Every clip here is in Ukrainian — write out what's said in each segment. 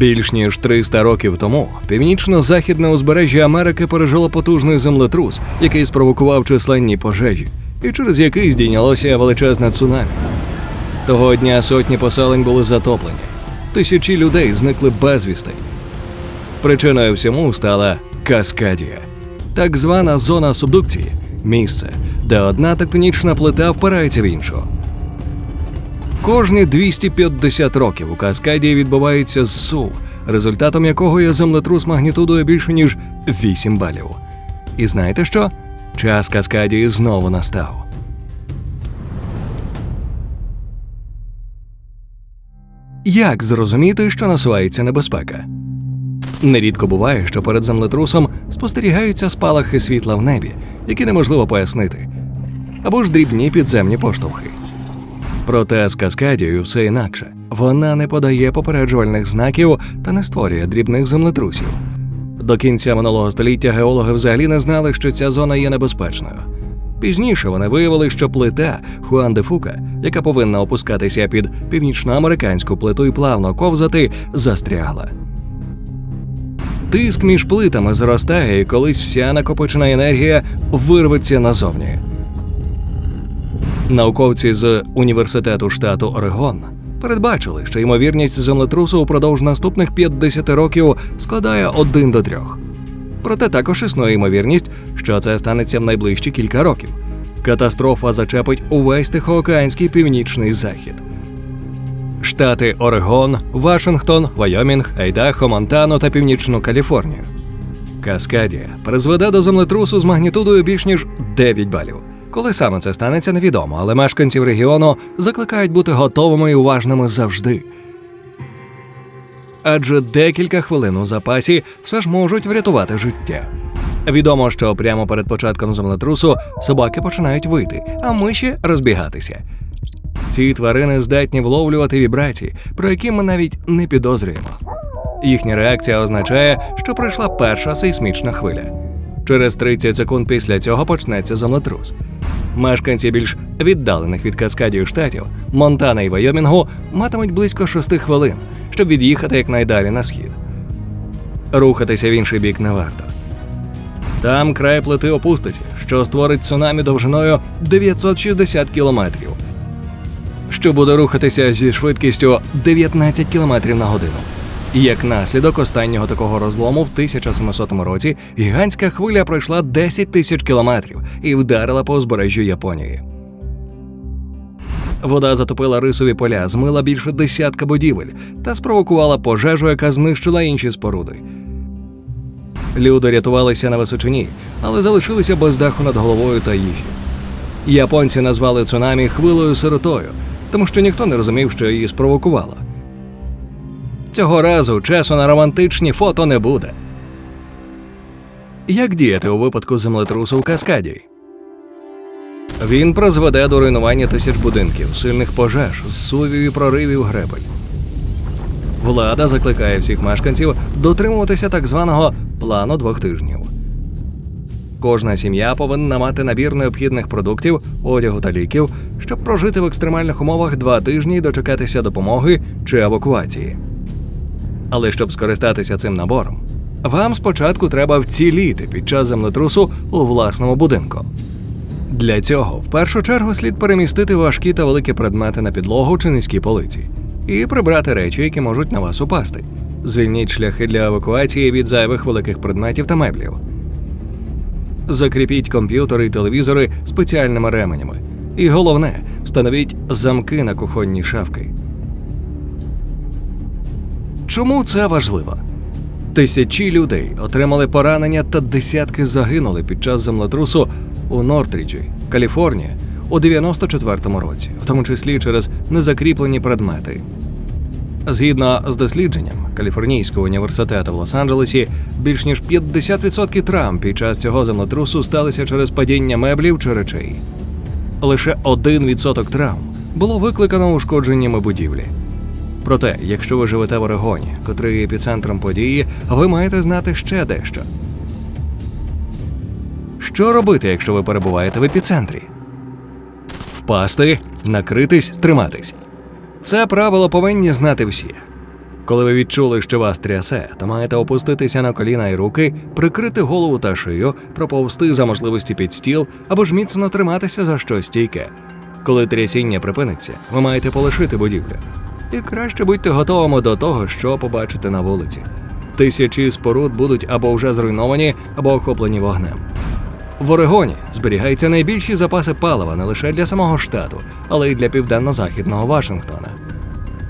Більш ніж 300 років тому північно-західне узбережжя Америки пережило потужний землетрус, який спровокував численні пожежі, і через який здійнялося величезне цунамі. Того дня сотні поселень були затоплені, тисячі людей зникли безвісти. Причиною всьому стала Каскадія, так звана зона субдукції, місце, де одна тектонічна плита впирається в іншу. Кожні 250 років у Каскадії відбувається зсув, результатом якого є землетрус магнітудою більше ніж 8 балів. І знаєте що? Час Каскадії знову настав. Як зрозуміти, що насувається небезпека? Нерідко буває, що перед землетрусом спостерігаються спалахи світла в небі, які неможливо пояснити, або ж дрібні підземні поштовхи. Проте з Каскадією все інакше. Вона не подає попереджувальних знаків та не створює дрібних землетрусів. До кінця минулого століття геологи взагалі не знали, що ця зона є небезпечною. Пізніше вони виявили, що плита Хуан де Фука, яка повинна опускатися під північноамериканську плиту і плавно ковзати, застрягла. Тиск між плитами зростає, і колись вся накопичена енергія вирветься назовні. Науковці з університету штату Орегон передбачили, що ймовірність землетрусу упродовж наступних 50 років складає 1 до 3. Проте також існує ймовірність, що це станеться в найближчі кілька років. Катастрофа зачепить увесь Тихоокеанський північний захід. Штати Орегон, Вашингтон, Вайомінг, Айдахо, Монтано та Північну Каліфорнію. Каскадія призведе до землетрусу з магнітудою більш ніж 9 балів. Коли саме це станеться, невідомо, але мешканців регіону закликають бути готовими і уважними завжди. Адже декілька хвилин у запасі все ж можуть врятувати життя. Відомо, що прямо перед початком землетрусу собаки починають вити, а миші розбігатися. Ці тварини здатні вловлювати вібрації, про які ми навіть не підозрюємо. Їхня реакція означає, що пройшла перша сейсмічна хвиля. Через 30 секунд після цього почнеться землетрус. Мешканці більш віддалених від каскадів штатів Монтана і Вайомінгу матимуть близько 6 хвилин, щоб від'їхати якнайдалі на схід. Рухатися в інший бік не варто. Там край плити опуститься, що створить цунамі довжиною 960 кілометрів, що буде рухатися зі швидкістю 19 км на годину. Як наслідок останнього такого розлому в 1700 році гігантська хвиля пройшла 10 тисяч кілометрів і вдарила по узбережжю Японії. Вода затопила рисові поля, змила більше десятка будівель та спровокувала пожежу, яка знищила інші споруди. Люди рятувалися на височині, але залишилися без даху над головою та їжі. Японці назвали цунамі хвилою сиротою, тому що ніхто не розумів, що її спровокувало. Цього разу часу на романтичні фото не буде. Як діяти у випадку землетрусу в Каскаді? Він призведе до руйнування тисяч будинків, сильних пожеж, зсувів і проривів гребель. Влада закликає всіх мешканців дотримуватися так званого плану двох тижнів. Кожна сім'я повинна мати набір необхідних продуктів, одягу та ліків, щоб прожити в екстремальних умовах два тижні і дочекатися допомоги чи евакуації. Але щоб скористатися цим набором, вам спочатку треба вціліти під час землетрусу у власному будинку. Для цього в першу чергу слід перемістити важкі та великі предмети на підлогу чи низькі полиці і прибрати речі, які можуть на вас упасти. Звільніть шляхи для евакуації від зайвих великих предметів та меблів. Закріпіть комп'ютери і телевізори спеціальними ременями. І головне, встановіть замки на кухонні шафки. Чому це важливо? Тисячі людей отримали поранення та десятки загинули під час землетрусу у Нортріджі, Каліфорнія, у 94-му році, в тому числі через незакріплені предмети. Згідно з дослідженням Каліфорнійського університету в Лос-Анджелесі, більш ніж 50% травм під час цього землетрусу сталися через падіння меблів чи речей. Лише 1% травм було викликано ушкодженнями будівлі. Проте, якщо ви живете в Орегоні, котрий є епіцентром події, ви маєте знати ще дещо. Що робити, якщо ви перебуваєте в епіцентрі? Впасти, накритись, триматись. Це правило повинні знати всі. Коли ви відчули, що вас трясе, то маєте опуститися на коліна і руки, прикрити голову та шию, проповзти за можливості під стіл або ж міцно триматися за щось стійке. Коли трясіння припиниться, ви маєте полишити будівлю. І краще будьте готовими до того, що побачите на вулиці. Тисячі споруд будуть або вже зруйновані, або охоплені вогнем. В Орегоні зберігаються найбільші запаси палива не лише для самого штату, але й для південно-західного Вашингтона.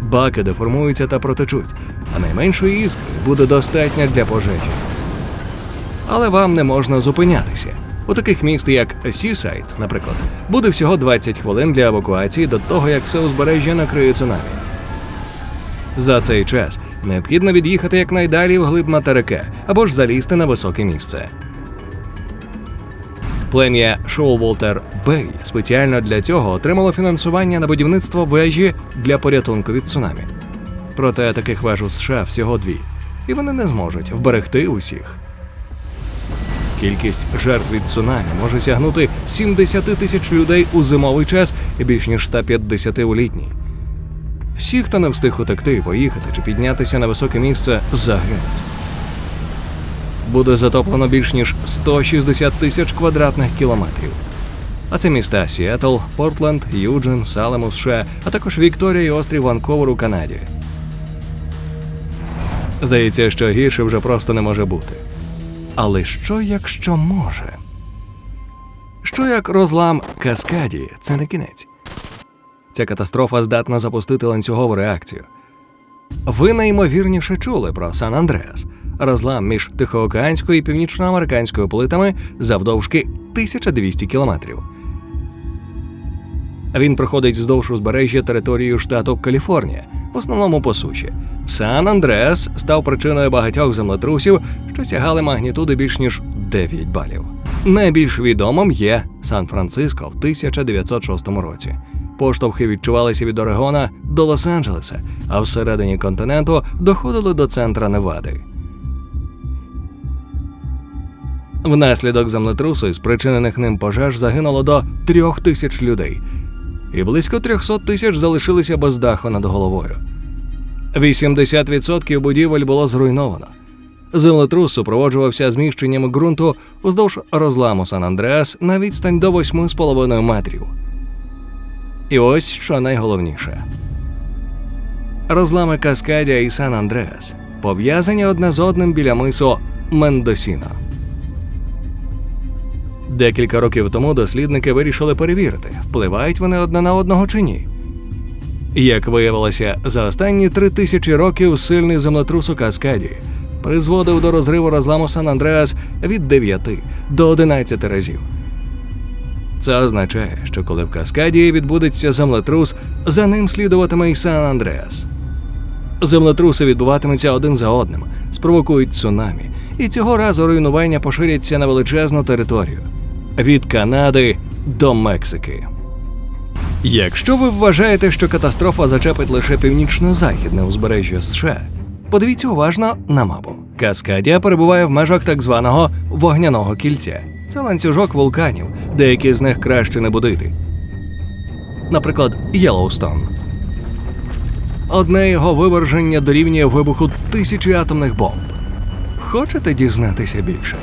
Баки деформуються та протечуть, а найменшої іскри буде достатньо для пожежі. Але вам не можна зупинятися. У таких міст, як Сісайд, наприклад, буде всього 20 хвилин для евакуації до того, як все узбережжя накриє цунамі. За цей час необхідно від'їхати якнайдалі в глиб материка або ж залізти на високе місце. Плем'я Шоулволтер Бей спеціально для цього отримало фінансування на будівництво вежі для порятунку від цунамі. Проте таких веж у США всього дві, і вони не зможуть вберегти усіх. Кількість жертв від цунамі може сягнути 70 тисяч людей у зимовий час і більш ніж 150 у літній. Всі, хто не встиг утекти, поїхати чи піднятися на високе місце, загинуть. Буде затоплено більш ніж 160 тисяч квадратних кілометрів. А це міста Сіетл, Портленд, Юджин, Салем США, а також Вікторія і острів Ванковер у Канаді. Здається, що гірше вже просто не може бути. Але що, якщо може? Що як розлам Каскаді це не кінець? Ця катастрофа здатна запустити ланцюгову реакцію. Ви найімовірніше чули про Сан Андреас, розлам між Тихоокеанською і північноамериканською плитами завдовжки 1200 кілометрів. Він проходить вздовж узбережжя території штату Каліфорнія, в основному по суші. Сан Андреас став причиною багатьох землетрусів, що сягали магнітуди більш ніж 9 балів. Найбільш відомим є Сан-Франциско в 1906 році. Поштовхи відчувалися від Орегона до Лос-Анджелеса, а всередині континенту доходили до центра Невади. Внаслідок землетрусу і спричинених ним пожеж загинуло до трьох тисяч людей, і близько 300 тисяч залишилися без даху над головою. 80% будівель було зруйновано. Землетрус супроводжувався зміщенням ґрунту уздовж розламу Сан Андреас на відстань до 8,5 метрів. І ось що найголовніше: розлами Каскадія і Сан Андреас пов'язані одне з одним біля мису Мендосіно. Декілька років тому дослідники вирішили перевірити, впливають вони одне на одного чи ні. Як виявилося, за останні три тисячі років сильний землетрус у Каскаді призводив до розриву розламу Сан Андреас від 9 до 11 разів. Це означає, що коли в Каскаді відбудеться землетрус, за ним слідуватиме і Сан Андреас. Землетруси відбуватимуться один за одним, спровокують цунамі, і цього разу руйнування поширяться на величезну територію від Канади до Мексики. Якщо ви вважаєте, що катастрофа зачепить лише північно-західне узбережжя США, подивіться уважно на мапу. Каскадія перебуває в межах так званого вогняного кільця. Це ланцюжок вулканів, деякі з них краще не будити. Наприклад, Єлоустон. Одне його виверження дорівнює вибуху тисячі атомних бомб. Хочете дізнатися більше?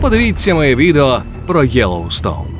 Подивіться моє відео про Єлоустоун.